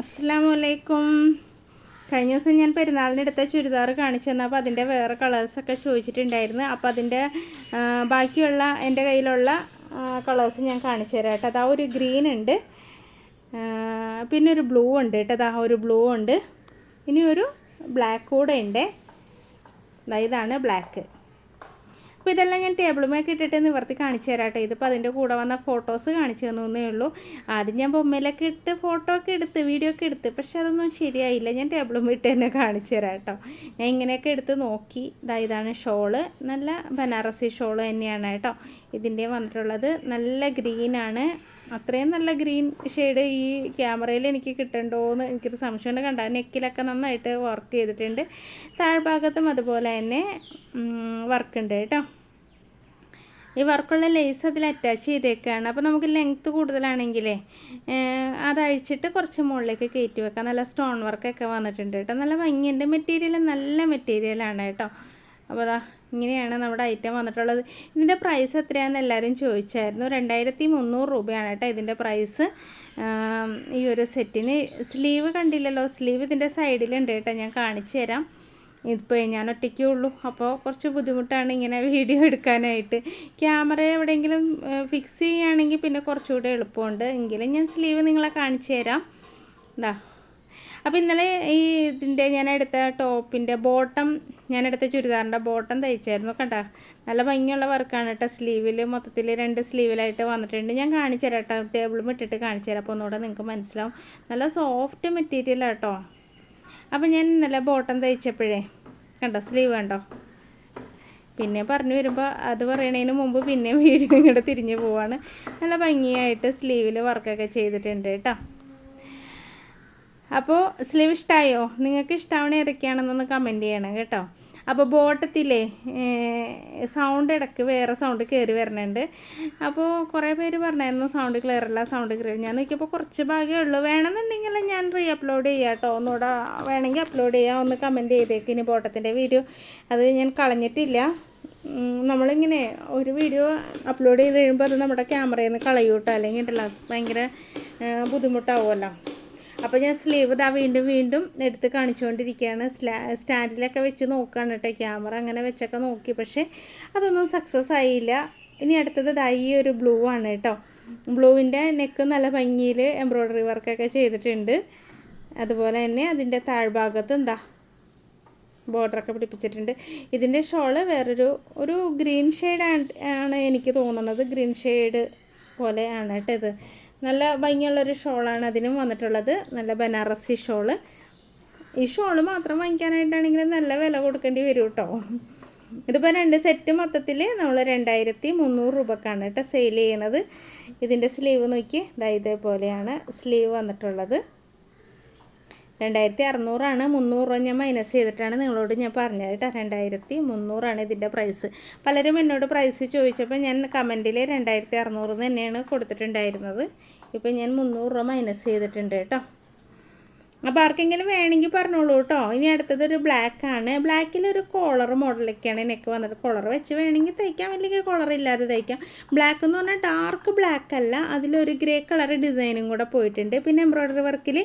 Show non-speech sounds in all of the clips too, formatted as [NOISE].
അസ്സാം വലൈക്കും കഴിഞ്ഞ ദിവസം ഞാൻ പെരുന്നാളിന് എടുത്ത ചുരിദാർ കാണിച്ചു തന്നപ്പോൾ അതിന്റെ വേറെ കളേഴ്സൊക്കെ ചോദിച്ചിട്ടുണ്ടായിരുന്നു. അപ്പോൾ അതിന്റെ ബാക്കിയുള്ള എന്റെ കയ്യിലുള്ള കളേഴ്സ് ഞാൻ കാണിച്ചു തരാം കേട്ടോ. അതാ ഒരു ഗ്രീൻ ഉണ്ട്. പിന്നെ ഒരു ബ്ലൂ ഉണ്ട് കേട്ടോ. അതാ ഒരു ബ്ലൂ ഉണ്ട്. ഇനി ഒരു ബ്ലാക്ക് കൂടെ ഉണ്ട്. ഇതാണ് ബ്ലാക്ക് അപ്പോൾ ഇതെല്ലാം ഞാൻ ടേബിളുമേക്ക് ഇട്ടിട്ട് നിവർത്തി കാണിച്ചു തരാം ഇതിപ്പോൾ അതിന്റെ കൂടെ വന്ന ഫോട്ടോസ് കാണിച്ചു തന്നേ ഉള്ളൂ. ആദ്യം ഞാൻ ബൊമ്മയിലൊക്കെ ഇട്ട് ഫോട്ടോ ഒക്കെ എടുത്ത് വീഡിയോ ഒക്കെ എടുത്ത്. പക്ഷെ അതൊന്നും ശരിയായില്ല. ഞാൻ ടേബിളും ഇട്ട് തന്നെ കാണിച്ചു തരാം കേട്ടോ ഞാൻ ഇങ്ങനെയൊക്കെ എടുത്ത് നോക്കി. ഇതാ ഇതാണ് ഷോൾ നല്ല ബനാറസി ഷോൾ തന്നെയാണ് കേട്ടോ. ഇതിന്റെ വന്നിട്ടുള്ളത്. നല്ല ഗ്രീനാണ് അത്രയും നല്ല ഗ്രീൻ ഷെയ്ഡ് ഈ ക്യാമറയിൽ എനിക്ക് കിട്ടണ്ടോയെന്ന് എനിക്കൊരു സംശയം കണ്ട? നെക്കിലൊക്കെ നന്നായിട്ട് വർക്ക് ചെയ്തിട്ടുണ്ട്. താഴ്ഭാഗത്തും അതുപോലെ തന്നെ വർക്ക് ഉണ്ട് കേട്ടോ. ഈ വർക്കുള്ള ലേസ് അതിൽ അറ്റാച്ച് ചെയ്തേക്കാണ്. അപ്പോൾ നമുക്ക് ലെങ്ത്ത് കൂടുതലാണെങ്കിലേ അത് അഴിച്ചിട്ട് കുറച്ച് മുകളിലേക്ക് കയറ്റി വെക്കാം. നല്ല സ്റ്റോൺ വർക്കൊക്കെ വന്നിട്ടുണ്ട് കേട്ടോ. നല്ല ഭംഗിയുണ്ട്. മെറ്റീരിയൽ നല്ല മെറ്റീരിയലാണ് കേട്ടോ. അപ്പോൾ അതാ ഇങ്ങനെയാണ് നമ്മുടെ ഐറ്റം വന്നിട്ടുള്ളത്. ഇതിന്റെ പ്രൈസ് എത്രയാണെന്ന് എല്ലാവരും ചോദിച്ചായിരുന്നു. രണ്ടായിരത്തി മുന്നൂറ് രൂപയാണ് കേട്ടോ ഇതിന്റെ പ്രൈസ് ഈ ഒരു സെറ്റിന് സ്ലീവ് കണ്ടില്ലല്ലോ. സ്ലീവ് ഇതിന്റെ സൈഡിലുണ്ട് കേട്ടോ. ഞാൻ കാണിച്ചു തരാം. ഇപ്പോൾ ഞാൻ ഒറ്റയ്ക്കേ ഉള്ളൂ. അപ്പോൾ കുറച്ച് ബുദ്ധിമുട്ടാണ് ഇങ്ങനെ വീഡിയോ എടുക്കാനായിട്ട്. ക്യാമറ എവിടെയെങ്കിലും ഫിക്സ് ചെയ്യുകയാണെങ്കിൽ പിന്നെ കുറച്ചുകൂടെ എളുപ്പമുണ്ട്. എങ്കിലും ഞാൻ സ്ലീവ് നിങ്ങളെ കാണിച്ചു തരാം. ഇതാ അപ്പോൾ ഇന്നലെ ഈ ഇതിന്റെ ഞാൻ എടുത്ത ടോപ്പിന്റെ ബോട്ടം ഞാൻ എടുത്ത ചുരിദാറിന്റെ ബോട്ടം തയ്ച്ചായിരുന്നു കണ്ട. നല്ല ഭംഗിയുള്ള വർക്കാണ് കേട്ടോ. സ്ലീവിൽ മൊത്തത്തിൽ രണ്ട് സ്ലീവിലായിട്ട് വന്നിട്ടുണ്ട്. ഞാൻ കാണിച്ചു തരാം കേട്ടോ. ടേബിളും ഇട്ടിട്ട് കാണിച്ചു തരാം. അപ്പോൾ ഒന്നുകൂടെ നിങ്ങൾക്ക് മനസ്സിലാവും. നല്ല സോഫ്റ്റ് മെറ്റീരിയലാണ് കേട്ടോ. അപ്പോൾ ഞാൻ ഇന്നലെ ബോട്ടം തയ്ച്ചപ്പോഴേ കണ്ടോ? സ്ലീവ് കണ്ടോ? പിന്നെ പറഞ്ഞു വരുമ്പോൾ അത് പറയണതിന് മുമ്പ് പിന്നെ വീഡിയോ ഇങ്ങോട്ട് തിരിഞ്ഞു പോവാണ്. നല്ല ഭംഗിയായിട്ട് സ്ലീവിൽ വർക്കൊക്കെ ചെയ്തിട്ടുണ്ട് കേട്ടോ. അപ്പോൾ സ്ലീവ് ഇഷ്ടമായോ നിങ്ങൾക്ക് ഇഷ്ടമാവണ ഏതൊക്കെയാണെന്നൊന്ന് കമന്റ് ചെയ്യണം കേട്ടോ. അപ്പോൾ ബോട്ടത്തിലെ സൗണ്ട് ഇടയ്ക്ക് വേറെ സൗണ്ട് കയറി വരുന്നുണ്ട് അപ്പോൾ കുറേ പേര് പറഞ്ഞായിരുന്നു സൗണ്ട് ക്ലിയർ അല്ല സൗണ്ട് ക്ലിയർ ഞാൻ നോക്കിയപ്പോൾ കുറച്ച് ഭാഗമേ ഉള്ളൂ. വേണമെന്നുണ്ടെങ്കിൽ ഞാൻ റീ അപ്ലോഡ് ചെയ്യാം കേട്ടോ. ഒന്നുകൂടെ വേണമെങ്കിൽ അപ്ലോഡ് ചെയ്യാം. ഒന്ന് കമന്റ് ചെയ്തേക്ക് ഇനി ബോട്ടത്തിന്റെ വീഡിയോ അത് ഞാൻ കളഞ്ഞിട്ടില്ല. നമ്മളിങ്ങനെ ഒരു വീഡിയോ അപ്ലോഡ് ചെയ്ത് കഴിയുമ്പോൾ അത് നമ്മുടെ ക്യാമറയിൽ നിന്ന് കളയൂട്ടോ. അല്ലെങ്കിൽ ഭയങ്കര ബുദ്ധിമുട്ടാവുമല്ലോ. അപ്പോൾ ഞാൻ സ്ലീവ് ഇതാ വീണ്ടും വീണ്ടും എടുത്ത് കാണിച്ചുകൊണ്ടിരിക്കുകയാണ് സ്റ്റാൻഡിലൊക്കെ വെച്ച് നോക്കുകയാണ് കേട്ടോ. ക്യാമറ അങ്ങനെ വെച്ചൊക്കെ നോക്കി. പക്ഷേ അതൊന്നും സക്സസ് ആയില്ല. ഇനി അടുത്തത് ഇതാ ഈ ഒരു ബ്ലൂ ആണ് കേട്ടോ. ബ്ലൂവിന്റെ നെക്ക് നല്ല ഭംഗിയിൽ എംബ്രോയ്ഡറി വർക്കൊക്കെ ചെയ്തിട്ടുണ്ട്. അതുപോലെ തന്നെ അതിന്റെ താഴ്ഭാഗത്ത് എന്താ ബോർഡറൊക്കെ പിടിപ്പിച്ചിട്ടുണ്ട്. ഇതിന്റെ ഷോൾ വേറൊരു ഒരു ഗ്രീൻ ഷെയ്ഡ് ആണ് എനിക്ക് തോന്നുന്നത്. ഗ്രീൻ ഷെയ്ഡ് പോലെയാണ് കേട്ടോ ഇത്. നല്ല ഭംഗിയുള്ളൊരു ഷോളാണ് അതിനും വന്നിട്ടുള്ളത്. നല്ല ബനാറസി ഷോൾ. ഈ ഷോൾ മാത്രം വാങ്ങിക്കാനായിട്ടാണെങ്കിൽ നല്ല വില കൊടുക്കേണ്ടി വരും കേട്ടോ ഇതിപ്പോൾ രണ്ട് സെറ്റ് മൊത്തത്തിൽ നമ്മൾ രണ്ടായിരത്തി മുന്നൂറ് രൂപക്കാണ് കേട്ടോ സെയിൽ ചെയ്യണത്. ഇതിന്റെ സ്ലീവ് നോക്കി ഇതാ ഇതേപോലെയാണ് സ്ലീവ് വന്നിട്ടുള്ളത്. രണ്ടായിരത്തി അറുന്നൂറാണ് മുന്നൂറ് രൂപ ഞാൻ മൈനസ് ചെയ്തിട്ടാണ് നിങ്ങളോട് ഞാൻ പറഞ്ഞത് കേട്ടോ. രണ്ടായിരത്തി മുന്നൂറാണ് ഇതിന്റെ പ്രൈസ് പലരും എന്നോട് പ്രൈസ് ചോദിച്ചപ്പോൾ ഞാൻ കമന്റിൽ രണ്ടായിരത്തി അറുന്നൂറ് തന്നെയാണ് കൊടുത്തിട്ടുണ്ടായിരുന്നത്. ഇപ്പം ഞാൻ മുന്നൂറ് രൂപ മൈനസ് ചെയ്തിട്ടുണ്ട് കേട്ടോ. അപ്പോൾ ആർക്കെങ്കിലും വേണമെങ്കിൽ പറഞ്ഞോളൂ കേട്ടോ ഇനി അടുത്തത് ഒരു ബ്ലാക്ക് ആണ് ബ്ലാക്കിൽ ഒരു കോളർ മോഡലൊക്കെയാണ് നെക്ക് വന്നിട്ട് കോളർ വെച്ച് വേണമെങ്കിൽ തയ്ക്കാം അല്ലെങ്കിൽ കോളർ ഇല്ലാതെ തയ്ക്കാം. ബ്ലാക്ക് എന്ന് പറഞ്ഞാൽ ഡാർക്ക് ബ്ലാക്ക് അല്ല. അതിലൊരു ഗ്രേ കളർ ഡിസൈനും കൂടെ പോയിട്ടുണ്ട്. പിന്നെ എംബ്രോയ്ഡറി വർക്കിൽ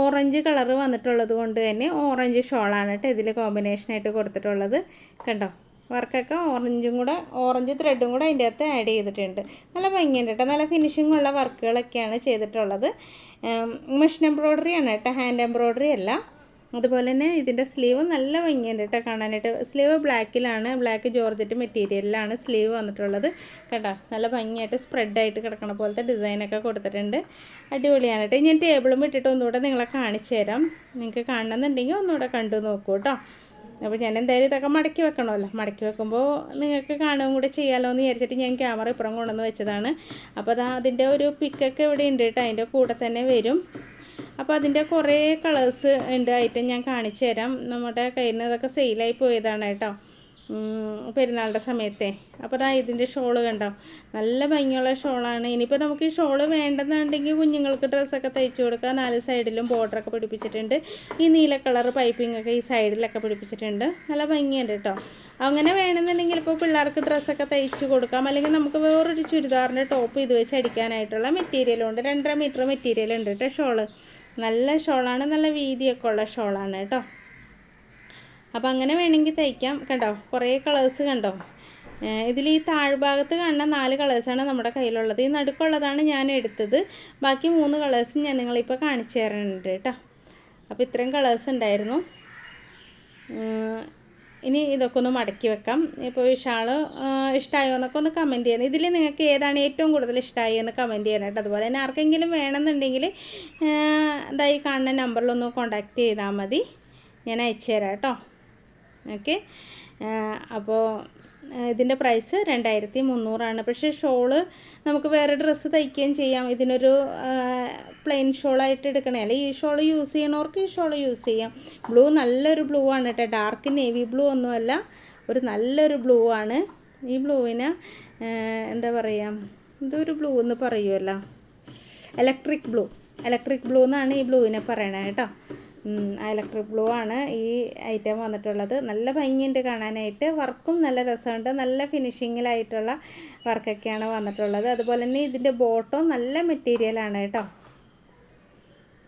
ഓറഞ്ച് കളർ വന്നിട്ടുള്ളത് കൊണ്ട് തന്നെ ഓറഞ്ച് ഷോളാണ് കേട്ടോ ഇതിൽ കോമ്പിനേഷനായിട്ട് കൊടുത്തിട്ടുള്ളത്. കണ്ടോ? വർക്കൊക്കെ ഓറഞ്ചും കൂടെ ഓറഞ്ച് ത്രെഡും കൂടെ അതിന്റെ അകത്ത് ആഡ് ചെയ്തിട്ടുണ്ട്. നല്ല ഭംഗിയുണ്ട് കേട്ടോ നല്ല ഫിനിഷിംഗ് ഉള്ള വർക്കുകളൊക്കെയാണ് ചെയ്തിട്ടുള്ളത്. മെഷീൻ എംബ്രോയ്ഡറി ആണ് കേട്ടോ ഹാൻഡ് എംബ്രോയ്ഡറി അല്ല. അതുപോലെ തന്നെ ഇതിന്റെ സ്ലീവ് നല്ല ഭംഗിയുണ്ട് കേട്ടോ കാണാനായിട്ട്. സ്ലീവ് ബ്ലാക്കിലാണ് ബ്ലാക്ക് ജോർജറ്റ് മെറ്റീരിയലിലാണ് സ്ലീവ് വന്നിട്ടുള്ളത് കേട്ടോ. നല്ല ഭംഗിയായിട്ട് സ്പ്രെഡായിട്ട് കിടക്കണ പോലത്തെ ഡിസൈനൊക്കെ കൊടുത്തിട്ടുണ്ട്. അടിപൊളിയാണ് കേട്ടോ. ഞാൻ ടേബിളും ഇട്ടിട്ട് ഒന്നുകൂടെ നിങ്ങളെ കാണിച്ചു തരാം നിങ്ങൾക്ക് കാണണമെന്നുണ്ടെങ്കിൽ ഒന്നുകൂടെ കണ്ടു നോക്കൂ കേട്ടോ. അപ്പോൾ ഞാൻ എന്തായാലും ഇതൊക്കെ മടക്കി വെക്കണമല്ലോ. മടക്കി വെക്കുമ്പോൾ നിങ്ങൾക്ക് കാണുകയും കൂടെ ചെയ്യാമല്ലോ എന്ന് വിചാരിച്ചിട്ട് ഞാൻ ക്യാമറ ഇപ്പുറം കൊണ്ടുവന്ന് വെച്ചതാണ്. അപ്പോൾ അതാ അതിന്റെ ഒരു പിക്കൊക്കെ ഇവിടെ ഉണ്ട് കേട്ടോ. അതിന്റെ കൂടെ തന്നെ വരും. അപ്പോൾ അതിന്റെ കുറേ കളേഴ്സ് ഉണ്ട്. ഐറ്റം ഞാൻ കാണിച്ചു തരാം നമ്മുടെ കയ്യിൽ നിന്ന് ഇതൊക്കെ സെയിലായി പോയതാണ് കേട്ടോ. പെരുന്നാളുടെ സമയത്തെ. അപ്പോൾ അതാ ഇതിന്റെ ഷോൾ കണ്ടോ? നല്ല ഭംഗിയുള്ള ഷോളാണ്. ഇനിയിപ്പോൾ നമുക്ക് ഈ ഷോൾ വേണ്ടെന്നുണ്ടെങ്കിൽ കുഞ്ഞുങ്ങൾക്ക് ഡ്രസ്സൊക്കെ തയ്ച്ചു കൊടുക്കുക നാല് സൈഡിലും ബോർഡറൊക്കെ പിടിപ്പിച്ചിട്ടുണ്ട്. ഈ നീല കളർ പൈപ്പിംഗ് ഒക്കെ ഈ സൈഡിലൊക്കെ പിടിപ്പിച്ചിട്ടുണ്ട്. നല്ല ഭംഗിയുണ്ട് കേട്ടോ. അങ്ങനെ വേണമെന്നുണ്ടെങ്കിൽ ഇപ്പോൾ പിള്ളേർക്ക് ഡ്രസ്സൊക്കെ തയ്ച്ചു കൊടുക്കാം. അല്ലെങ്കിൽ നമുക്ക് വേറൊരു ചുരിദാറിന്റെ ടോപ്പ് ഇത് വെച്ച് അടിക്കാനായിട്ടുള്ള മെറ്റീരിയലുണ്ട് രണ്ടര മീറ്റർ മെറ്റീരിയൽ ഉണ്ട് കേട്ടോ ഷോൾ. നല്ല ഷോളാണ്. നല്ല വീതിയൊക്കെ ഉള്ള ഷോളാണ് കേട്ടോ. അപ്പോൾ അങ്ങനെ വേണമെങ്കിൽ തയ്ക്കാം കണ്ടോ? കുറേ കളേഴ്സ് കണ്ടോ? ഇതിൽ ഈ താഴ്ഭാഗത്ത് കാണുന്ന നാല് കളേഴ്സാണ് നമ്മുടെ കയ്യിലുള്ളത്. ഈ നടുക്കുള്ളതാണ് ഞാൻ എടുത്തത്. ബാക്കി മൂന്ന് കളേഴ്സും ഞാൻ നിങ്ങളിപ്പോൾ കാണിച്ചു തരാനുണ്ട് കേട്ടോ. അപ്പോൾ ഇത്രയും കളേഴ്സ് ഉണ്ടായിരുന്നു. ഇനി ഇതൊക്കെ ഒന്ന് മടക്കി വെക്കാം. ഇപ്പോൾ ഈ ഷാൾ ഇഷ്ടമായോ എന്നൊക്കെ ഒന്ന് കമന്റ് ചെയ്യണം. ഇതിൽ നിങ്ങൾക്ക് ഏതാണ് ഏറ്റവും കൂടുതൽ ഇഷ്ടമായി എന്ന് കമന്റ് ചെയ്യണം കേട്ടോ. അതുപോലെ തന്നെ ആർക്കെങ്കിലും വേണമെന്നുണ്ടെങ്കിൽ ഇതായി കാണുന്ന നമ്പറിലൊന്ന് കോൺടാക്റ്റ് ചെയ്താൽ മതി. ഞാൻ അയച്ചു തരാം കേട്ടോ. ഓക്കെ അപ്പോൾ ഇതിന്റെ പ്രൈസ് രണ്ടായിരത്തി മുന്നൂറാണ്. പക്ഷേ ഷോൾ നമുക്ക് വേറെ ഡ്രസ്സ് തയ്ക്കുകയും ചെയ്യാം. ഇതിനൊരു പ്ലെയിൻ ഷോളായിട്ട് എടുക്കണേ. അല്ലെങ്കിൽ ഈ ഷോൾ യൂസ് ചെയ്യണവർക്ക് ഈ ഷോൾ യൂസ് ചെയ്യാം. ബ്ലൂ നല്ലൊരു ബ്ലൂ ആണ് കേട്ടോ ഡാർക്ക് നേവി ബ്ലൂ ഒന്നുമല്ല. ഒരു നല്ലൊരു ബ്ലൂ ആണ്. ഈ ബ്ലൂവിന് എന്താ പറയുക ഇതൊരു ബ്ലൂ എന്ന് പറയുമല്ലോ ഇലക്ട്രിക് ബ്ലൂ ഇലക്ട്രിക് ബ്ലൂ എന്നാണ് ഈ ബ്ലൂവിനെ പറയണത് കേട്ടോ ഇലക്ട്രിക് ബ്ലൂ ആണ് ഈ ഐറ്റം വന്നിട്ടുള്ളത്. നല്ല ഭംഗിയുണ്ട് കാണാനായിട്ട്. വർക്കും നല്ല രസമുണ്ട്. നല്ല ഫിനിഷിങ്ങിലായിട്ടുള്ള വർക്കൊക്കെയാണ് വന്നിട്ടുള്ളത്. അതുപോലെ തന്നെ ഇതിന്റെ ബോട്ടം നല്ല മെറ്റീരിയലാണ് കേട്ടോ.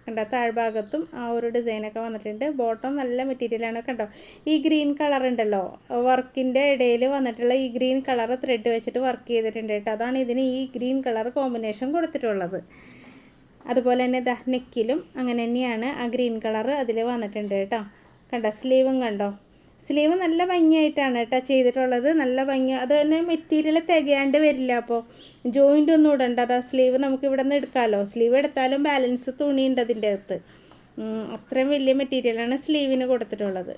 കണ്ടോ? താഴ്ഭാഗത്തും ആ ഒരു ഡിസൈനൊക്കെ വന്നിട്ടുണ്ട്. ബോട്ടം നല്ല മെറ്റീരിയലാണ് കണ്ടോ? ഈ ഗ്രീൻ കളർ ഉണ്ടല്ലോ. വർക്കിന്റെ ഇടയിൽ വന്നിട്ടുള്ള ഈ ഗ്രീൻ കളർ ത്രെഡ് വെച്ചിട്ട് വർക്ക് ചെയ്തിട്ടുണ്ട് കേട്ടോ. അതാണ് ഇതിന് ഈ ഗ്രീൻ കളർ കോമ്പിനേഷൻ കൊടുത്തിട്ടുള്ളത്. അതുപോലെ തന്നെ ദാ നെക്കിലും അങ്ങനെ തന്നെയാണ് ആ ഗ്രീൻ കളർ അതിൽ വന്നിട്ടുണ്ട് കേട്ടോ. കണ്ടോ സ്ലീവും കണ്ടോ? സ്ലീവ് നല്ല ഭംഗിയായിട്ടാണ് കേട്ടോ ചെയ്തിട്ടുള്ളത്. നല്ല ഭംഗി അത് തന്നെ മെറ്റീരിയൽ തികയാണ്ട് വരില്ല അപ്പോൾ ജോയിന്റ് ഒന്നും ഇടണ്ട അതാ സ്ലീവ് നമുക്ക് ഇവിടെ നിന്ന് എടുക്കാമല്ലോ സ്ലീവ് എടുത്താലും ബാലൻസ് തുണിയുണ്ട് അതിന്റെ അകത്ത്. അത്രയും വലിയ മെറ്റീരിയലാണ് സ്ലീവിന് കൊടുത്തിട്ടുള്ളത്.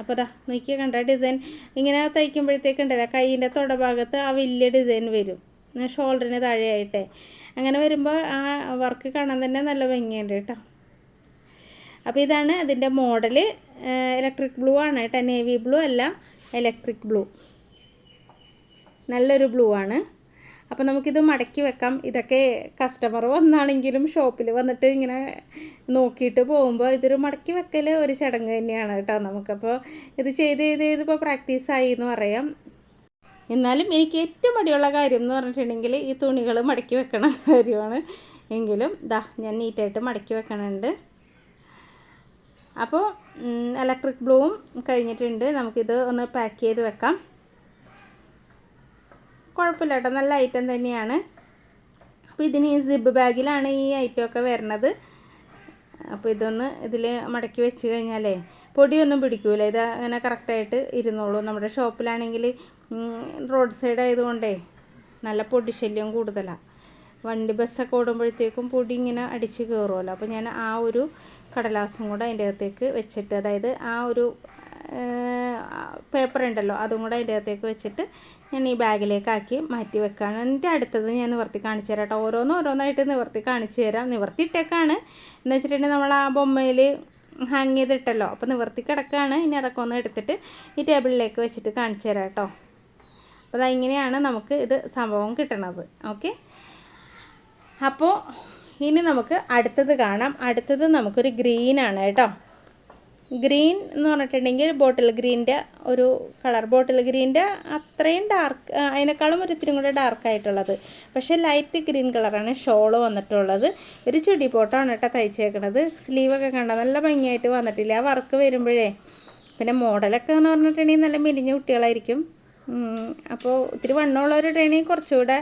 അപ്പോൾ അതാ നോക്കിയ കണ്ട ഡിസൈൻ ഇങ്ങനെ തയ്ക്കുമ്പോഴത്തേക്കുണ്ടല്ലോ കൈയിന്റെ തുടഭാഗത്ത് ആ വലിയ ഡിസൈൻ വരും. ഷോൾഡറിന് താഴെയായിട്ടേ. അങ്ങനെ വരുമ്പോൾ ആ വർക്ക് കാണാൻ തന്നെ നല്ല ഭംഗിയുണ്ട് കേട്ടോ. അപ്പോൾ ഇതാണ് അതിന്റെ മോഡൽ ഇലക്ട്രിക് ബ്ലൂ ആണ് കേട്ടോ. നേവി ബ്ലൂ അല്ല ഇലക്ട്രിക് ബ്ലൂ നല്ലൊരു ബ്ലൂ ആണ്. അപ്പോൾ നമുക്കിത് മടക്കി വെക്കാം. ഇതൊക്കെ കസ്റ്റമർ വന്നാണെങ്കിലും ഷോപ്പിൽ വന്നിട്ട് ഇങ്ങനെ നോക്കിയിട്ട് പോകുമ്പോൾ ഇതൊരു മടക്കി വെക്കൽ ഒരു ചടങ്ങ് തന്നെയാണ് കേട്ടോ നമുക്കപ്പോൾ ഇത് ചെയ്ത് ചെയ്ത് ഇപ്പോൾ പ്രാക്ടീസായി എന്ന് പറയാം. എന്നാലും എനിക്ക് ഏറ്റവും മടിയുള്ള കാര്യം എന്ന് പറഞ്ഞിട്ടുണ്ടെങ്കിൽ ഈ തുണികൾ മടക്കി വെക്കണ [LAUGHS] കാര്യമാണ്. എങ്കിലും ദാ ഞാൻ നീറ്റായിട്ട് മടക്കി വെക്കണുണ്ട്. അപ്പോൾ ഇലക്ട്രിക് ബ്ലൂവും കഴിഞ്ഞിട്ടുണ്ട്. നമുക്കിത് ഒന്ന് പാക്ക് ചെയ്ത് വെക്കാം. കുഴപ്പമില്ല നല്ല ഐറ്റം തന്നെയാണ്. അപ്പോൾ ഇതിന് സിബ് ബാഗിലാണ് ഈ ഐറ്റം ഒക്കെ വരുന്നത്. അപ്പോൾ ഇതൊന്ന് ഇതിൽ മടക്കി വെച്ച് കഴിഞ്ഞാലേ പൊടിയൊന്നും പിടിക്കൂല. ഇത് അങ്ങനെ കറക്റ്റായിട്ട് ഇരുന്നോളൂ. നമ്മുടെ ഷോപ്പിലാണെങ്കിൽ റോഡ് സൈഡ് ആയതുകൊണ്ടേ നല്ല പൊടി ശല്യം കൂടുതലാണ് വണ്ടി ബസ്സൊക്കെ ഓടുമ്പോഴത്തേക്കും പൊടി ഇങ്ങനെ അടിച്ച് കയറുമല്ലോ അപ്പോൾ ഞാൻ ആ ഒരു കടലാസും കൂടെ അതിന്റെ അകത്തേക്ക് വെച്ചിട്ട് അതായത് ആ ഒരു പേപ്പർ ഉണ്ടല്ലോ അതും കൂടെ അതിന്റെ അകത്തേക്ക് വെച്ചിട്ട് ഞാൻ ഈ ബാഗിലേക്കാക്കി മാറ്റി വെക്കുകയാണ് എന്റെ അടുത്തത് ഞാൻ നിവർത്തി കാണിച്ചു തരാം കേട്ടോ. ഓരോന്ന് ഓരോന്നായിട്ട് നിവർത്തി കാണിച്ചു തരാം. നിവർത്തി ഇട്ടേക്കാണ്. എന്ന് വെച്ചിട്ടുണ്ടെങ്കിൽ നമ്മൾ ആ ബൊമ്മയിൽ ഹാങ് ചെയ്തിട്ടല്ലോ. അപ്പോൾ നിവർത്തി കിടക്കുകയാണ് ഇനി അതൊക്കെ ഒന്ന് എടുത്തിട്ട് ഈ ടേബിളിലേക്ക് വെച്ചിട്ട് കാണിച്ചു തരാം കേട്ടോ. അപ്പോൾ ഇങ്ങനെയാണ് നമുക്ക് ഇത് സംഭവം കിട്ടണത്. ഓക്കെ? അപ്പോൾ ഇനി നമുക്ക് അടുത്തത് കാണാം. അടുത്തത് നമുക്കൊരു ഗ്രീനാണ് കേട്ടോ. ഗ്രീൻ എന്ന് പറഞ്ഞിട്ടുണ്ടെങ്കിൽ ബോട്ടിൽ ഗ്രീന്റെ ഒരു കളർ ബോട്ടിൽ ഗ്രീന്റെ അത്രയും ഡാർക്ക് അതിനേക്കാളും ഒരു ഇത്തിരി കൂടെ ഡാർക്കായിട്ടുള്ളത് പക്ഷേ ലൈറ്റ് ഗ്രീൻ കളറാണ് ഷോൾ വന്നിട്ടുള്ളത്. ഒരു ചുടി പോട്ടാണ് കേട്ടോ തയ്ച്ചേക്കണത്. സ്ലീവൊക്കെ കണ്ട നല്ല ഭംഗിയായിട്ട് വന്നിട്ടില്ല? ആ വർക്ക് വരുമ്പോഴേ. പിന്നെ മോഡലൊക്കെ എന്ന് പറഞ്ഞിട്ടുണ്ടെങ്കിൽ നല്ല മെലിഞ്ഞ കുട്ടികളായിരിക്കും. അപ്പോൾ ഒത്തിരി വണ്ണമുള്ളവരുടെയാണെങ്കിൽ കുറച്ചുകൂടെ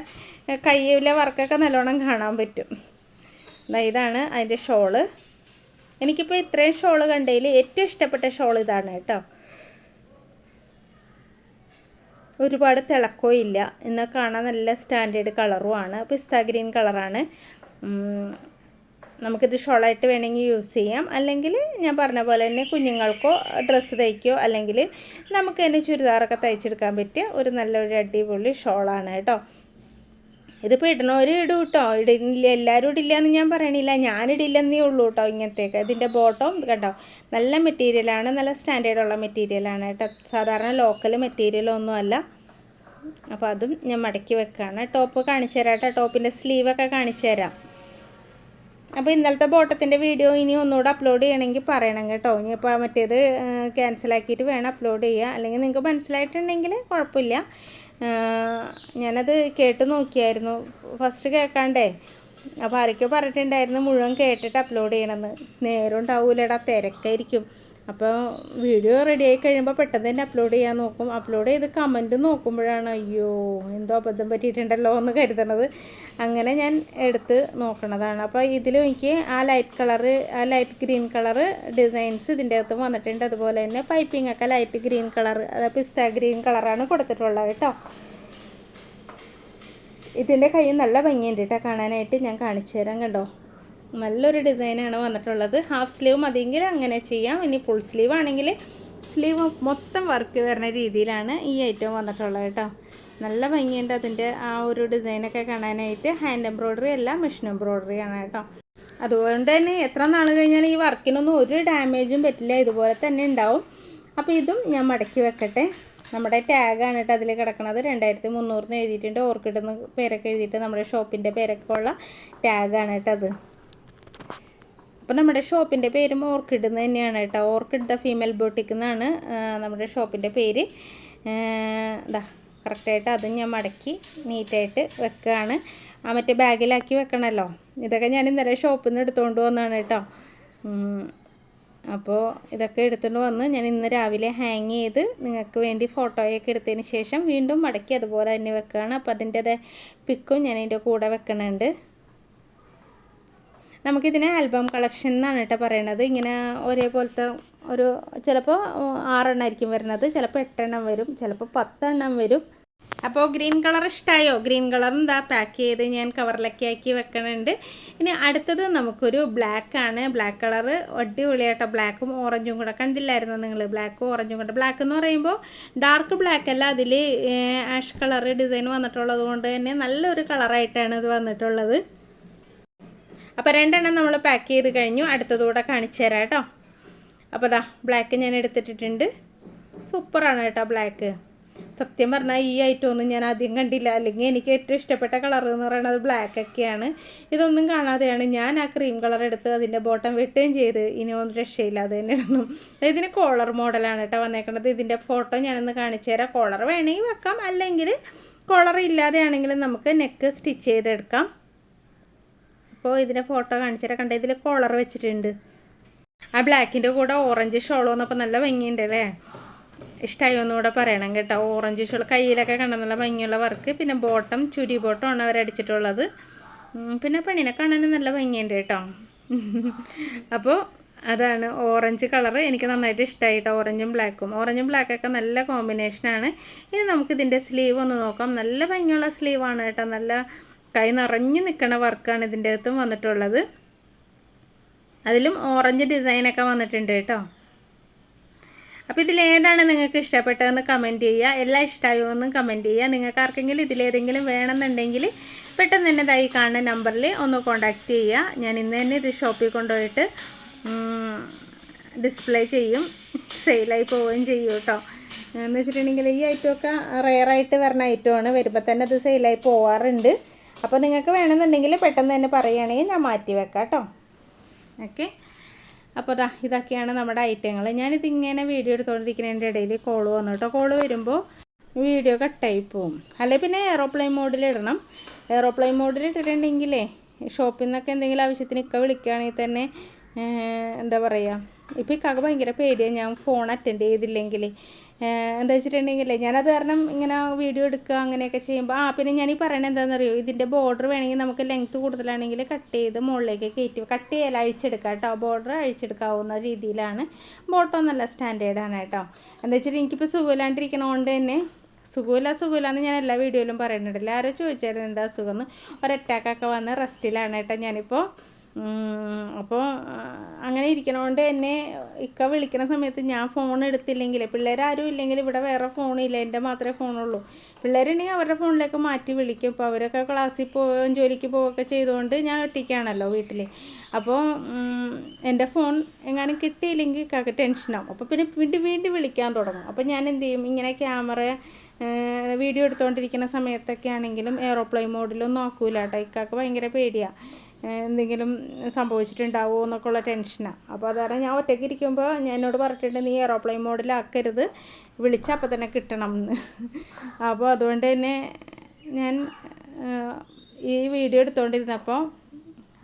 കയ്യിലെ വർക്കൊക്കെ നല്ലോണം കാണാൻ പറ്റും. ഇതാണ് അതിന്റെ ഷോൾ. എനിക്കിപ്പോൾ ഇത്രയും ഷോൾ കണ്ടതിൽ ഏറ്റവും ഇഷ്ടപ്പെട്ട ഷോൾ ഇതാണ് കേട്ടോ. ഒരുപാട് തിളക്കവും ഇല്ല. എന്നാൽ കാണാൻ നല്ല സ്റ്റാൻഡേർഡ് കളറുമാണ് പിസ്ത ഗ്രീൻ കളറാണ്. നമുക്കിത് ഷോളായിട്ട് വേണമെങ്കിൽ യൂസ് ചെയ്യാം. അല്ലെങ്കിൽ ഞാൻ പറഞ്ഞ പോലെ തന്നെ കുഞ്ഞുങ്ങൾക്കോ ഡ്രസ്സ് തയ്ക്കോ അല്ലെങ്കിൽ നമുക്ക് തന്നെ ചുരിദാറൊക്കെ തയ്ച്ചെടുക്കാൻ പറ്റിയ ഒരു നല്ലൊരു അടിപൊളി ഷോളാണ് കേട്ടോ. ഇതിപ്പോൾ ഇടണവർ ഇടും കേട്ടോ. ഇടില്ല എല്ലാവരും ഇടില്ല എന്ന് ഞാൻ പറയണില്ല. ഞാനിടില്ലെന്നേ ഉള്ളൂ കേട്ടോ ഇങ്ങനത്തേക്ക് ഇതിന്റെ ബോട്ടം കണ്ടോ? നല്ല മെറ്റീരിയലാണ് നല്ല സ്റ്റാൻഡേർഡുള്ള മെറ്റീരിയലാണ് കേട്ടോ. സാധാരണ ലോക്കൽ മെറ്റീരിയലൊന്നും അല്ല. അപ്പോൾ അതും ഞാൻ മടക്കി വെക്കുകയാണ് ടോപ്പ് കാണിച്ചു തരാം കേട്ടോ. ടോപ്പിന്റെ സ്ലീവൊക്കെ കാണിച്ചു തരാം അപ്പോൾ ഇന്നലത്തെ ബോട്ടത്തിന്റെ വീഡിയോ ഇനി ഒന്നുകൂടെ അപ്ലോഡ് ചെയ്യണമെങ്കിൽ പറയണം കേട്ടോ. ഇനിയിപ്പോൾ മറ്റേത് ക്യാൻസലാക്കിയിട്ട് വേണം അപ്ലോഡ് ചെയ്യുക അല്ലെങ്കിൽ നിങ്ങൾക്ക് മനസ്സിലായിട്ടുണ്ടെങ്കിൽ കുഴപ്പമില്ല. ഞാനത് കേട്ട് നോക്കിയായിരുന്നു. ഫസ്റ്റ് കേൾക്കാണ്ടേ. അപ്പോൾ ആരൊക്കെയോ പറഞ്ഞിട്ടുണ്ടായിരുന്നു മുഴുവൻ കേട്ടിട്ട് അപ്ലോഡ് ചെയ്യണമെന്ന്. നേരം ഉണ്ടാവൂലടാ തിരക്കായിരിക്കും. അപ്പോൾ വീഡിയോ റെഡി ആയി കഴിയുമ്പോൾ പെട്ടെന്ന് തന്നെ അപ്ലോഡ് ചെയ്യാൻ നോക്കും. അപ്ലോഡ് ചെയ്ത് കമന്റ് നോക്കുമ്പോഴാണ് അയ്യോ എന്തോ അബദ്ധം പറ്റിയിട്ടുണ്ടല്ലോ എന്ന് കരുതണത്. അങ്ങനെ ഞാൻ എടുത്ത് നോക്കണതാണ്. അപ്പോൾ ഇതിൽ എനിക്ക് ആ ലൈറ്റ് കളറ് ആ ലൈറ്റ് ഗ്രീൻ കളറ് ഡിസൈൻസ് ഇതിന്റെ അകത്ത് വന്നിട്ടുണ്ട്. അതുപോലെ തന്നെ പൈപ്പിംഗ് ഒക്കെ ലൈറ്റ് ഗ്രീൻ കളർ അതായത് പിസ്ത ഗ്രീൻ കളറാണ് കൊടുത്തിട്ടുള്ളത് കേട്ടോ. ഇതിന്റെ കൈ നല്ല ഭംഗിയുണ്ട് കേട്ടോ. കാണാനായിട്ട് ഞാൻ കാണിച്ചു തരാം കണ്ടോ. നല്ലൊരു ഡിസൈനാണ് വന്നിട്ടുള്ളത്. ഹാഫ് സ്ലീവ് മതിയെങ്കിൽ അങ്ങനെ ചെയ്യാം. ഇനി ഫുൾ സ്ലീവ് ആണെങ്കിൽ സ്ലീവ് മൊത്തം വർക്ക് വരുന്ന രീതിയിലാണ് ഈ ഐറ്റം വന്നിട്ടുള്ളത് കേട്ടോ. നല്ല ഭംഗിയുണ്ട് അതിന്റെ ആ ഒരു ഡിസൈനൊക്കെ കാണാനായിട്ട്. ഹാൻഡ് എംബ്രോയ്ഡറി അല്ല മെഷീൻ എംബ്രോയ്ഡറി ആണ് കേട്ടോ. അതുകൊണ്ട് തന്നെ എത്ര നാൾ കഴിഞ്ഞാൽ ഈ വർക്കിനൊന്നും ഒരു ഡാമേജും പറ്റില്ല. ഇതുപോലെ തന്നെ ഉണ്ടാവും. അപ്പോൾ ഇതും ഞാൻ മടക്കി വെക്കട്ടെ. നമ്മുടെ ടാഗാണ് കേട്ടോ അതിൽ കിടക്കുന്നത്. രണ്ടായിരത്തി മുന്നൂറിന് എഴുതിയിട്ടുണ്ട്. ഓർക്കിഡെന്ന് പേരൊക്കെ എഴുതിയിട്ട് നമ്മുടെ ഷോപ്പിന്റെ പേരൊക്കെ ഉള്ള ടാഗാണ് കേട്ടോ അത്. അപ്പോൾ നമ്മുടെ ഷോപ്പിന്റെ പേരും ഓർക്കിഡ് എന്ന് തന്നെയാണ് കേട്ടോ. ഓർക്കിഡ് ദ ഫീമെയിൽ ബോട്ടിക് എന്നാണ് നമ്മുടെ ഷോപ്പിന്റെ പേര്. ഇതാ കറക്റ്റായിട്ട് അതും ഞാൻ മടക്കി നീറ്റായിട്ട് വെക്കുകയാണ് ആ മറ്റേ ബാഗിലാക്കി വെക്കണമല്ലോ ഇതൊക്കെ ഞാൻ ഇന്നലെ ഷോപ്പിൽ നിന്ന് എടുത്തുകൊണ്ട് വന്നതാണ് കേട്ടോ. അപ്പോൾ ഇതൊക്കെ എടുത്തുകൊണ്ട് വന്ന് ഞാൻ ഇന്ന് രാവിലെ ഹാങ് ചെയ്ത് നിങ്ങൾക്ക് വേണ്ടി ഫോട്ടോയൊക്കെ എടുത്തതിന് ശേഷം വീണ്ടും മടക്കി അതുപോലെ തന്നെ വെക്കുകയാണ് അപ്പോൾ അതിന്റെ പിക്കും ഞാൻ അതിന്റെ കൂടെ വെക്കണുണ്ട്. നമുക്കിതിനെ ആൽബം കളക്ഷൻ എന്നാണ് കേട്ടോ പറയണത്. ഇങ്ങനെ ഒരേപോലത്തെ ഒരു ചിലപ്പോൾ ആറെണ്ണം ആയിരിക്കും വരുന്നത് ചിലപ്പോൾ എട്ടെണ്ണം വരും ചിലപ്പോൾ പത്തെണ്ണം വരും. അപ്പോൾ ഗ്രീൻ കളർ ഇഷ്ടമായോ ഗ്രീൻ കളർ എന്താ? പാക്ക് ചെയ്ത് ഞാൻ കവറിലൊക്കെ ആക്കി വെക്കണുണ്ട്. ഇനി അടുത്തത് നമുക്കൊരു ബ്ലാക്ക് ആണ്. ബ്ലാക്ക് കളർ അടിപൊളിയാട്ടോ ബ്ലാക്കും ഓറഞ്ചും കൂടെ കണ്ടില്ലായിരുന്നു നിങ്ങൾ? ബ്ലാക്കും ഓറഞ്ചും കൂടെ. ബ്ലാക്ക് എന്ന് പറയുമ്പോൾ ഡാർക്ക് ബ്ലാക്ക് അല്ല അതിൽ ആഷ് കളർ ഡിസൈൻ വന്നിട്ടുള്ളത് കൊണ്ട് തന്നെ നല്ലൊരു കളറായിട്ടാണ് ഇത് വന്നിട്ടുള്ളത്. അപ്പോൾ രണ്ടെണ്ണം നമ്മൾ പാക്ക് ചെയ്ത് കഴിഞ്ഞു. അടുത്തതൂടെ കാണിച്ചു തരാം കേട്ടോ. അപ്പോൾ ദാ ബ്ലാക്ക് ഞാൻ എടുത്തിട്ടിട്ടുണ്ട്. സൂപ്പറാണ് കേട്ടോ ബ്ലാക്ക് സത്യം പറഞ്ഞാൽ ഈ ഐറ്റം ഒന്നും ഞാൻ ആദ്യം കണ്ടില്ല. അല്ലെങ്കിൽ എനിക്ക് ഏറ്റവും ഇഷ്ടപ്പെട്ട കളർ എന്ന് പറയുന്നത് ബ്ലാക്ക് ഒക്കെയാണ്. ഇതൊന്നും കാണാതെയാണ് ഞാൻ ആ ക്രീം കളർ എടുത്ത് അതിന്റെ ബോട്ടം വെട്ടുകയും ചെയ്ത്. ഇനി ഒന്നും രക്ഷയില്ലാതെ തന്നെ ഇടണം ഇതിന് കോളർ മോഡലാണ് കേട്ടോ വന്നേക്കുന്നത് ഇതിന്റെ ഫോട്ടോ ഞാനൊന്ന് കാണിച്ചു തരാം. കോളർ വേണമെങ്കിൽ വെക്കാം. അല്ലെങ്കിൽ കോളർ ഇല്ലാതെയാണെങ്കിലും നമുക്ക് നെക്ക് സ്റ്റിച്ച് ചെയ്തെടുക്കാം. അപ്പോൾ ഇതിന്റെ ഫോട്ടോ കാണിച്ചുതരാം കണ്ട? ഇതിൽ കോളർ വെച്ചിട്ടുണ്ട്. ആ ബ്ലാക്കിന്റെ കൂടെ ഓറഞ്ച് ഷോൾ വന്നപ്പോൾ നല്ല ഭംഗിയുണ്ട് അല്ലേ? ഇഷ്ടമായി ഒന്നുകൂടെ പറയണം കേട്ടോ. ഓറഞ്ച് ഷോൾ കയ്യിലൊക്കെ കണ്ട നല്ല ഭംഗിയുള്ള വർക്ക് പിന്നെ ബോട്ടം ചുരി ബോട്ടമാണ് അവരടിച്ചിട്ടുള്ളത് പിന്നെ പെണ്ണിനെ കാണാനും നല്ല ഭംഗിയുണ്ട് കേട്ടോ. അപ്പോൾ അതാണ് ഓറഞ്ച് കളർ എനിക്ക് നന്നായിട്ട് ഇഷ്ടമായിട്ടോ ഓറഞ്ചും ബ്ലാക്കും ഓറഞ്ചും ബ്ലാക്കൊക്കെ നല്ല കോമ്പിനേഷനാണ് ഇനി നമുക്ക് ഇതിന്റെ സ്ലീവ് ഒന്ന് നോക്കാം. നല്ല ഭംഗിയുള്ള സ്ലീവാണ് കേട്ടോ. നല്ല കൈ നിറഞ്ഞു നിൽക്കണ വർക്കാണ് ഇതിന്റെ അകത്തും വന്നിട്ടുള്ളത്. അതിലും ഓറഞ്ച് ഡിസൈനൊക്കെ വന്നിട്ടുണ്ട് കേട്ടോ. അപ്പോൾ ഇതിലേതാണ് നിങ്ങൾക്ക് ഇഷ്ടപ്പെട്ടതെന്ന് കമന്റ് ചെയ്യുക. എല്ലാം ഇഷ്ടമായോ എന്നും കമന്റ് ചെയ്യുക. നിങ്ങൾക്ക് ആർക്കെങ്കിലും ഇതിലേതെങ്കിലും വേണമെന്നുണ്ടെങ്കിൽ പെട്ടെന്ന് തന്നെ ഇതായി കാണുന്ന നമ്പറിൽ ഒന്ന് കോൺടാക്റ്റ് ചെയ്യുക. ഞാൻ ഇന്ന് തന്നെ ഇത് ഷോപ്പിൽ കൊണ്ടുപോയിട്ട് ഡിസ്പ്ലേ ചെയ്യും. സെയിലായി പോവുകയും ചെയ്യും കേട്ടോ. എന്ന് വെച്ചിട്ടുണ്ടെങ്കിൽ ഈ ഐറ്റമൊക്കെ റെയറായിട്ട് വരുന്ന ഐറ്റമാണ് വരുമ്പോൾ തന്നെ അത് സെയിലായി പോവാറുണ്ട്. അപ്പോൾ നിങ്ങൾക്ക് വേണമെന്നുണ്ടെങ്കിൽ പെട്ടെന്ന് തന്നെ പറയുകയാണെങ്കിൽ ഞാൻ മാറ്റി വെക്കാം കേട്ടോ. ഓക്കെ. അപ്പോൾ ദാ ഇതൊക്കെയാണ് നമ്മുടെ ഐറ്റങ്ങൾ ഞാനിതിങ്ങനെ വീഡിയോ എടുത്തുകൊണ്ടിരിക്കുന്നതിന്റെ ഇടയിൽ കോൾ വന്നു കേട്ടോ. കോൾ വരുമ്പോൾ വീഡിയോ കട്ടായി പോവും. അല്ലെങ്കിൽ പിന്നെ എയറോപ്ലെയിൻ മോഡിൽ ഇടണം. എയറോപ്ലെയിൻ മോഡിൽ ഇട്ടിട്ടുണ്ടെങ്കിലേ ഷോപ്പിൽ നിന്നൊക്കെ എന്തെങ്കിലും ആവശ്യത്തിന് ഇക്ക വിളിക്കുകയാണെങ്കിൽ തന്നെ എന്താ പറയുക ഇപ്പോൾ ഇക്കാക്ക് ഭയങ്കര പേടിയാണ് ഞാൻ ഫോൺ അറ്റൻഡ് ചെയ്തില്ലെങ്കിൽ എന്താ വെച്ചിട്ടുണ്ടെങ്കിൽ ഞാനത് കാരണം ഇങ്ങനെ വീഡിയോ എടുക്കുക അങ്ങനെയൊക്കെ ചെയ്യുമ്പോൾ ആ പിന്നെ ഞാൻ ഈ പറയണത് എന്താണെന്നറിയോ ഇതിന്റെ ബോർഡർ വേണമെങ്കിൽ നമുക്ക് ലെങ്ത് കൂടുതലാണെങ്കിൽ കട്ട് ചെയ്ത് മുകളിലേക്ക് കയറ്റി കട്ട് ചെയ്യാൻ അഴിച്ചെടുക്കാം കേട്ടോ. ബോർഡർ അഴിച്ചെടുക്കാവുന്ന രീതിയിലാണ്. ബോട്ടോ നല്ല സ്റ്റാൻഡേർഡാണ് കേട്ടോ. എന്താ വെച്ചിട്ട് എനിക്കിപ്പോൾ സുഖമില്ലാണ്ടിരിക്കണതുകൊണ്ട് തന്നെ സുഖമില്ല സുഖമില്ലാന്ന് ഞാൻ എല്ലാ വീഡിയോയിലും പറയുന്നുണ്ടല്ലോ. ആരോ ചോദിച്ചായിരുന്നു എന്താ അസുഖം എന്ന്. ഒരു അറ്റാക്കൊക്കെ വന്ന് റെസ്റ്റിലാണ് കേട്ടോ ഞാനിപ്പോൾ അപ്പോൾ അങ്ങനെ ഇരിക്കണോണ്ട് എന്നെ ഇക്ക വിളിക്കുന്ന സമയത്ത് ഞാൻ ഫോൺ എടുത്തില്ലെങ്കിൽ പിള്ളേരാരും ഇല്ലെങ്കിൽ ഇവിടെ വേറെ ഫോണില്ല എന്റെ മാത്രമേ ഫോണുള്ളൂ പിള്ളേരുണ്ടെങ്കിൽ അവരുടെ ഫോണിലേക്ക് മാറ്റി വിളിക്കും. ഇപ്പോൾ അവരൊക്കെ ക്ലാസ്സിൽ പോവുകയും ജോലിക്ക് പോവുകയൊക്കെ ചെയ്തുകൊണ്ട് ഞാൻ ഒറ്റയ്ക്കാണല്ലോ വീട്ടിൽ അപ്പോൾ എന്റെ ഫോൺ എങ്ങാനും കിട്ടിയില്ലെങ്കിൽ ഇക്കാക്ക് ടെൻഷനാവും അപ്പോൾ പിന്നെ വീണ്ടും വീണ്ടും വിളിക്കാൻ തുടങ്ങും. അപ്പോൾ ഞാൻ എന്ത് ചെയ്യും? ഇങ്ങനെ ക്യാമറ വീഡിയോ എടുത്തുകൊണ്ടിരിക്കുന്ന സമയത്തൊക്കെ ആണെങ്കിലും എയറോപ്ലെയിൻ മോഡിലൊന്നും നോക്കൂല കേട്ടോ ഇക്കാക്ക് ഭയങ്കര പേടിയാണ് എന്തെങ്കിലും സംഭവിച്ചിട്ടുണ്ടാവുമോ എന്നൊക്കെ ഉള്ള ടെൻഷനാണ് അപ്പോൾ അത് കാരണം ഞാൻ ഒറ്റയ്ക്ക് ഇരിക്കുമ്പോൾ ഞാൻ എന്നോട് പറഞ്ഞിട്ടുണ്ട് നീ എയറോപ്ലെയിൻ മോഡിലാക്കരുത് വിളിച്ചാൽ അപ്പം തന്നെ കിട്ടണം എന്ന് അപ്പോൾ അതുകൊണ്ട് തന്നെ ഞാൻ ഈ വീഡിയോ എടുത്തുകൊണ്ടിരുന്നപ്പോൾ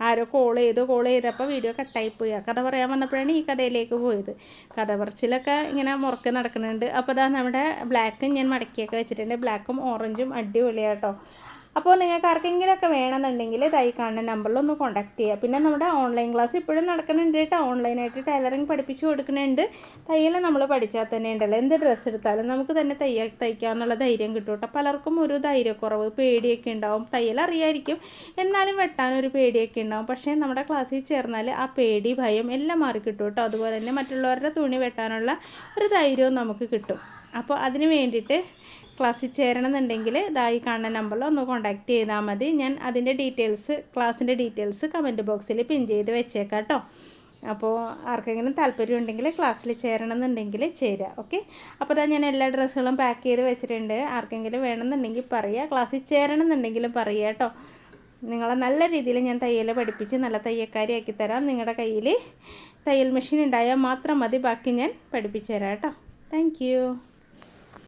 ആരോ കോൾ ചെയ്തു. കോൾ ചെയ്തപ്പോൾ വീഡിയോ കട്ടായിപ്പോയി ആ കഥ പറയാൻ വന്നപ്പോഴാണ് ഈ കഥയിലേക്ക് പോയത്. കഥ പറച്ചിലൊക്കെ ഇങ്ങനെ മുറക്ക് നടക്കുന്നുണ്ട്. അപ്പോൾ ഇതാ നമ്മുടെ ബ്ലാക്കും ഞാൻ മടക്കിയൊക്കെ വെച്ചിട്ടുണ്ട്. ബ്ലാക്കും ഓറഞ്ചും അടിപൊളിയാട്ടോ. അപ്പോൾ നിങ്ങൾക്ക് ആർക്കെങ്കിലുമൊക്കെ വേണമെന്നുണ്ടെങ്കിൽ ഇതായി കാണുന്ന നമ്പറിൽ ഒന്ന് കോൺടാക്ട് ചെയ്യുക. പിന്നെ നമ്മുടെ ഓൺലൈൻ ക്ലാസ് ഇപ്പോഴും നടക്കുന്നുണ്ട് കേട്ടോ. ഓൺലൈനായിട്ട് ടൈലറിങ് പഠിപ്പിച്ചു കൊടുക്കുന്നുണ്ട്. തയ്യൽ നമ്മൾ പഠിച്ചാൽ തന്നെ ഉണ്ടല്ലോ. എന്ത് ഡ്രസ്സ് എടുത്താലും നമുക്ക് തന്നെ തയ്യ തയ്ക്കാമെന്നുള്ള ധൈര്യം കിട്ടും കേട്ടോ. പലർക്കും ഒരു ധൈര്യക്കുറവ് പേടിയൊക്കെ ഉണ്ടാവും. തയ്യൽ അറിയായിരിക്കും. എന്നാലും വെട്ടാനൊരു പേടിയൊക്കെ ഉണ്ടാവും. പക്ഷേ നമ്മുടെ ക്ലാസ്സിൽ ചേർന്നാൽ ആ പേടി ഭയം എല്ലാം മാറി കിട്ടും കേട്ടോ. അതുപോലെ തന്നെ മറ്റുള്ളവരുടെ തുണി വെട്ടാനുള്ള ഒരു ധൈര്യവും നമുക്ക് കിട്ടും. അപ്പോൾ അതിന് വേണ്ടിയിട്ട് ക്ലാസ്സിൽ ചേരണമെന്നുണ്ടെങ്കിൽ ഇതായി കാണുന്ന നമ്പറിൽ ഒന്ന് കോൺടാക്റ്റ് ചെയ്താൽ മതി. ഞാൻ അതിന്റെ ഡീറ്റെയിൽസ് ക്ലാസ്സിന്റെ ഡീറ്റെയിൽസ് കമന്റ് ബോക്സിൽ പിൻ ചെയ്ത് വെച്ചേക്കാം കേട്ടോ. അപ്പോൾ ആർക്കെങ്കിലും താല്പര്യം ഉണ്ടെങ്കിൽ ക്ലാസ്സിൽ ചേരണമെന്നുണ്ടെങ്കിൽ ചേരുക ഓക്കെ അപ്പോൾ അതാ ഞാൻ എല്ലാ ഡ്രസ്സുകളും പാക്ക് ചെയ്ത് വെച്ചിട്ടുണ്ട്. ആർക്കെങ്കിലും വേണമെന്നുണ്ടെങ്കിൽ പറയുക. ക്ലാസ്സിൽ ചേരണമെന്നുണ്ടെങ്കിലും പറയുക കേട്ടോ. നിങ്ങളെ നല്ല രീതിയിൽ ഞാൻ തയ്യൽ പഠിപ്പിച്ച് നല്ല തയ്യക്കാരിയാക്കി തരാം. നിങ്ങളുടെ കയ്യിൽ തയ്യൽ മെഷീൻ ഉണ്ടായാൽ മാത്രം മതി. ബാക്കി ഞാൻ പഠിപ്പിച്ചു തരാം കേട്ടോ. താങ്ക്